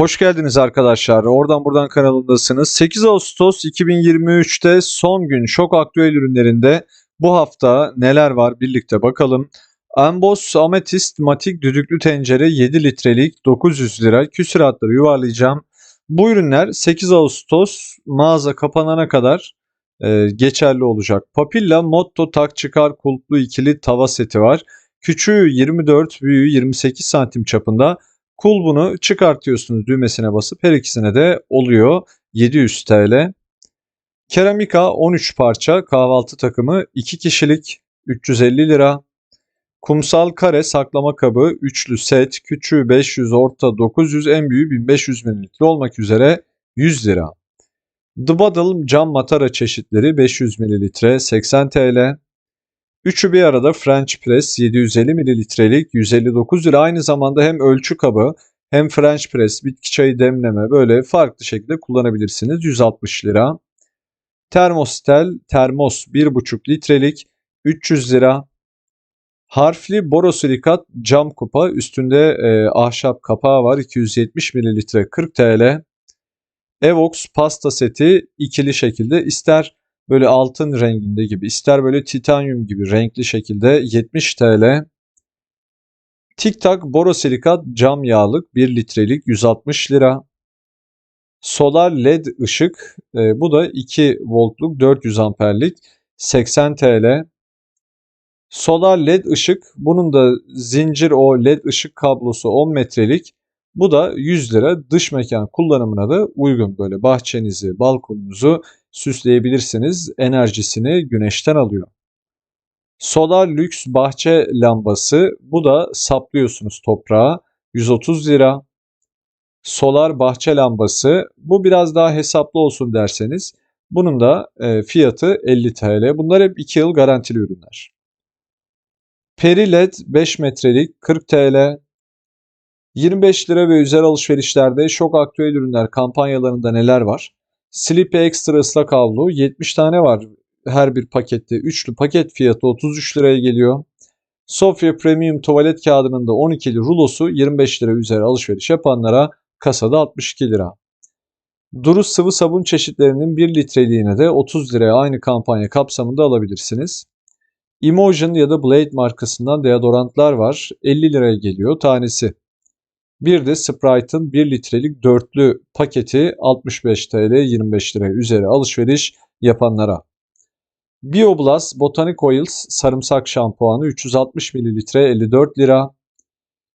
Hoş geldiniz arkadaşlar. Oradan buradan kanalındasınız. 8 Ağustos 2023'te son gün şok aktüel ürünlerinde bu hafta neler var birlikte bakalım. Ambos Ametist Matik düdüklü tencere 7 litrelik 900 lira küsuratları yuvarlayacağım. Bu ürünler 8 Ağustos mağaza kapanana kadar e, geçerli olacak. Papilla Motto tak çıkar kulplu ikili tava seti var. Küçüğü 24, büyüğü 28 santim çapında. Kulbunu çıkartıyorsunuz düğmesine basıp her ikisine de oluyor 700 TL. Keramika 13 parça kahvaltı takımı 2 kişilik 350 lira. Kumsal kare saklama kabı üçlü set küçüğü 500 orta 900 en büyüğü 1500 ml olmak üzere 100 lira. The Bottle cam matara çeşitleri 500 ml 80 TL. Üçü bir arada French Press 750 mililitrelik 159 lira. Aynı zamanda hem ölçü kabı hem French Press bitki çayı demleme böyle farklı şekilde kullanabilirsiniz. 160 lira. Termostel termos 1,5 litrelik 300 lira. Harfli borosilikat cam kupa üstünde e, ahşap kapağı var 270 mililitre 40 TL. Evox pasta seti ikili şekilde ister böyle altın renginde gibi ister böyle titanyum gibi renkli şekilde 70 TL. Tic Tac borosilikat cam yağlık 1 litrelik 160 lira. Solar led ışık e, bu da 2 voltluk 400 amperlik 80 TL. Solar led ışık bunun da zincir o led ışık kablosu 10 metrelik bu da 100 lira dış mekan kullanımına da uygun böyle bahçenizi balkonunuzu süsleyebilirsiniz. Enerjisini güneşten alıyor. Solar lüks bahçe lambası bu da saplıyorsunuz toprağa 130 lira. Solar bahçe lambası bu biraz daha hesaplı olsun derseniz bunun da e, fiyatı 50 TL. Bunlar hep 2 yıl garantili ürünler. Peri LED 5 metrelik 40 TL. 25 lira ve üzeri alışverişlerde şok aktüel ürünler kampanyalarında neler var? Sleepy Extra ıslak havlu 70 tane var her bir pakette. Üçlü paket fiyatı 33 liraya geliyor. Sofia Premium tuvalet kağıdının da 12'li rulosu 25 lira üzeri alışveriş yapanlara kasada 62 lira. Duru sıvı sabun çeşitlerinin 1 litreliğine de 30 liraya aynı kampanya kapsamında alabilirsiniz. Emotion ya da Blade markasından deodorantlar var. 50 liraya geliyor tanesi. Bir de Sprite'ın 1 litrelik dörtlü paketi 65 TL 25 lira üzeri alışveriş yapanlara. BioBlast Botanic Oils sarımsak şampuanı 360 ml 54 lira.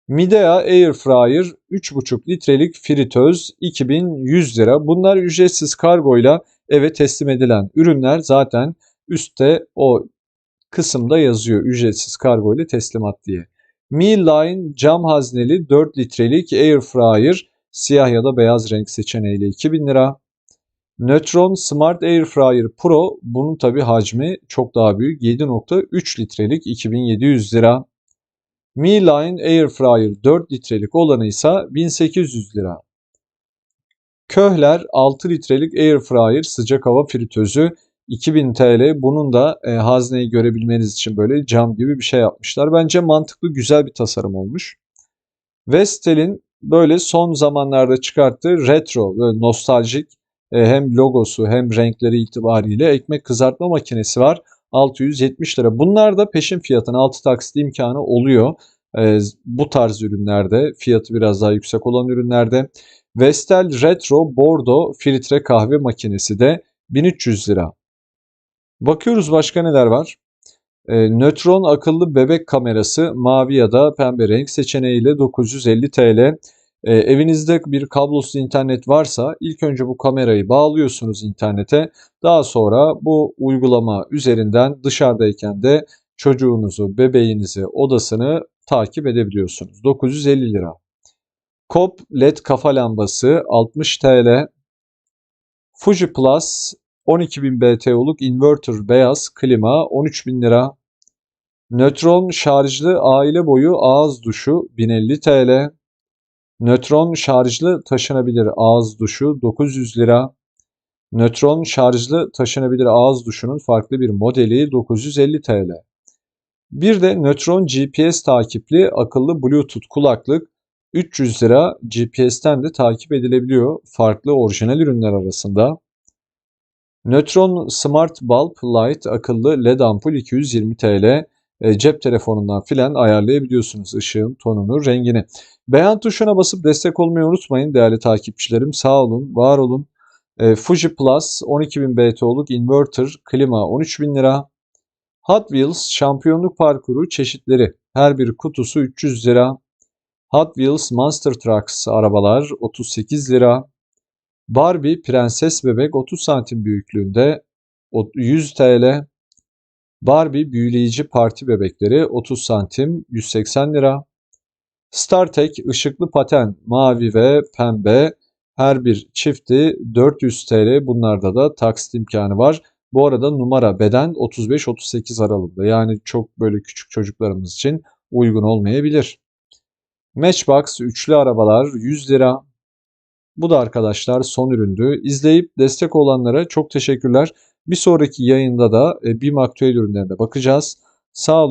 Midea Air Fryer 3,5 litrelik fritöz 2100 lira. Bunlar ücretsiz kargoyla eve teslim edilen ürünler zaten üstte o kısımda yazıyor ücretsiz kargo ile teslimat diye. Mealine cam hazneli 4 litrelik air fryer siyah ya da beyaz renk seçeneğiyle 2000 lira. Neutron Smart Air Fryer Pro bunun tabi hacmi çok daha büyük 7.3 litrelik 2700 lira. Mealine Air Fryer 4 litrelik olanı ise 1800 lira. Köhler 6 litrelik Air Fryer sıcak hava fritözü 2000 TL. Bunun da e, hazneyi görebilmeniz için böyle cam gibi bir şey yapmışlar. Bence mantıklı güzel bir tasarım olmuş. Vestel'in böyle son zamanlarda çıkarttığı retro, böyle nostaljik e, hem logosu hem renkleri itibariyle ekmek kızartma makinesi var. 670 lira. Bunlar da peşin fiyatın 6 taksit imkanı oluyor. E, bu tarz ürünlerde fiyatı biraz daha yüksek olan ürünlerde. Vestel Retro Bordeaux filtre kahve makinesi de 1300 lira. Bakıyoruz başka neler var. E, nötron akıllı bebek kamerası mavi ya da pembe renk seçeneğiyle 950 TL. E, evinizde bir kablosuz internet varsa ilk önce bu kamerayı bağlıyorsunuz internete. Daha sonra bu uygulama üzerinden dışarıdayken de çocuğunuzu, bebeğinizi, odasını takip edebiliyorsunuz. 950 lira. Kop LED kafa lambası 60 TL. Fuji Plus 12.000 BTU'luk inverter beyaz klima 13.000 lira. Nötron şarjlı aile boyu ağız duşu 1050 TL. Nötron şarjlı taşınabilir ağız duşu 900 lira. Nötron şarjlı taşınabilir ağız duşunun farklı bir modeli 950 TL. Bir de nötron GPS takipli akıllı Bluetooth kulaklık 300 lira GPS'ten de takip edilebiliyor farklı orijinal ürünler arasında. Neutron Smart Bulb Light akıllı LED ampul 220 TL. E, cep telefonundan filan ayarlayabiliyorsunuz ışığın tonunu, rengini. Beğen tuşuna basıp destek olmayı unutmayın değerli takipçilerim. Sağ olun, var olun. E, Fuji Plus 12.000 BTO'luk inverter, klima 13.000 lira. Hot Wheels şampiyonluk parkuru çeşitleri her bir kutusu 300 lira. Hot Wheels Monster Trucks arabalar 38 lira. Barbie Prenses Bebek 30 santim büyüklüğünde 100 TL. Barbie Büyüleyici Parti Bebekleri 30 santim 180 lira. StarTech ışıklı paten mavi ve pembe her bir çifti 400 TL. Bunlarda da taksit imkanı var. Bu arada numara beden 35-38 aralığında. Yani çok böyle küçük çocuklarımız için uygun olmayabilir. Matchbox üçlü arabalar 100 lira. Bu da arkadaşlar son üründü. İzleyip destek olanlara çok teşekkürler. Bir sonraki yayında da BİM aktüel ürünlerine bakacağız. Sağ olun.